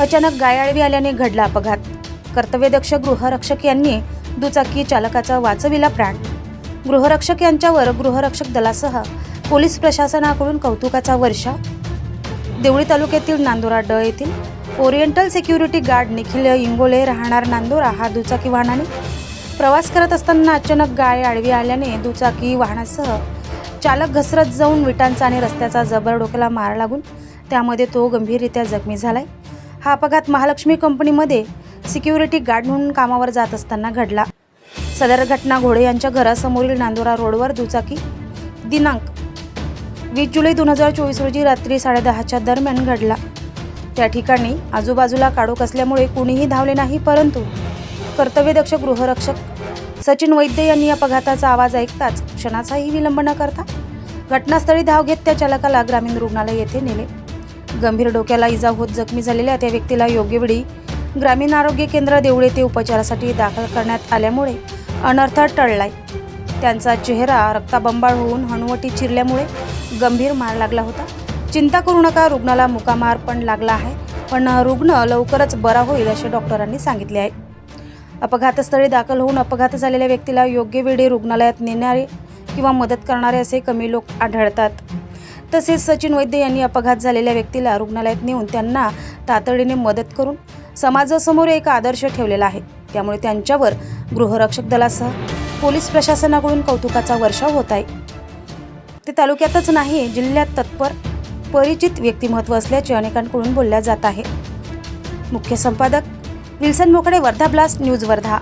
अचानक गायआळवी आल्याने घडला अपघात. कर्तव्यदक्ष गृहरक्षक यांनी दुचाकी चालकाचा वाचविला प्राण. गृहरक्षक यांच्यावर गृहरक्षक दलासह पोलीस प्रशासनाकडून कौतुकाचा वर्षा. देवळी तालुक्यातील नांदोरा ड येथील oriental security guard Nikhil Ingole राहणार नांदोरा हा दुचाकी वाहनाने प्रवास करत असताना अचानक गाय आडवी आल्याने दुचाकी वाहनासह चालक घसरत जाऊन विटांचा आणि रस्त्याचा जबर डोक्याला मार लागून त्यामध्ये तो गंभीररित्या जखमी झालाय. हा अपघात महालक्ष्मी कंपनीमध्ये सिक्युरिटी गार्ड म्हणून कामावर जात असताना घडला. सदर घटना घोडे यांच्या घरासमोरील नांदोरा रोडवर दुचाकी दिनांक वीस जुलै दोन हजार चोवीस रोजी रात्री साडेदहाच्या दरम्यान घडला. त्या ठिकाणी आजूबाजूला काडोख असल्यामुळे कुणीही धावले नाही परंतु कर्तव्यदक्ष गृहरक्षक सचिन वैद्य यांनी अपघाताचा आवाज ऐकताच क्षणाचाही विलंब न करता घटनास्थळी धाव घेत त्या चालकाला ग्रामीण रुग्णालय येथे नेले. गंभीर डोक्याला इजा होत जखमी झालेल्या त्या व्यक्तीला योग्यवेळी ग्रामीण आरोग्य केंद्र देवळे ते उपचारासाठी दाखल करण्यात आल्यामुळे अनर्थ टळलाय. त्यांचा चेहरा रक्ताबंबाळ होऊन हनुवटी चिरल्यामुळे गंभीर मार लागला होता. चिंता करू नका रुग्णाला मुकामार पण लागला आहे पण रुग्ण लवकरच बरा होईल असे डॉक्टरांनी सांगितले आहे. अपघातस्थळी दाखल होऊन अपघात झालेल्या व्यक्तीला योग्य वेळी रुग्णालयात नेणारे किंवा मदत करणारे असे कमी लोक आढळतात. तसेच सचिन वैद्य यांनी अपघात झालेल्या व्यक्तीला रुग्णालयात नेऊन त्यांना तातडीने मदत करून समाजासमोर एक आदर्श ठेवलेला आहे. त्यामुळे त्यांच्यावर गृहरक्षक दलासह पोलीस प्रशासनाकडून कौतुकाचा वर्षाव होत आहे. ते तालुक्यातच नाही जिल्ह्यात तत्पर परिचित व्यक्तिमत्व असल्याचे अनेकांकडून बोलल्या जात आहे. मुख्य संपादक Wilson Mokade Wardha blast news Wardha.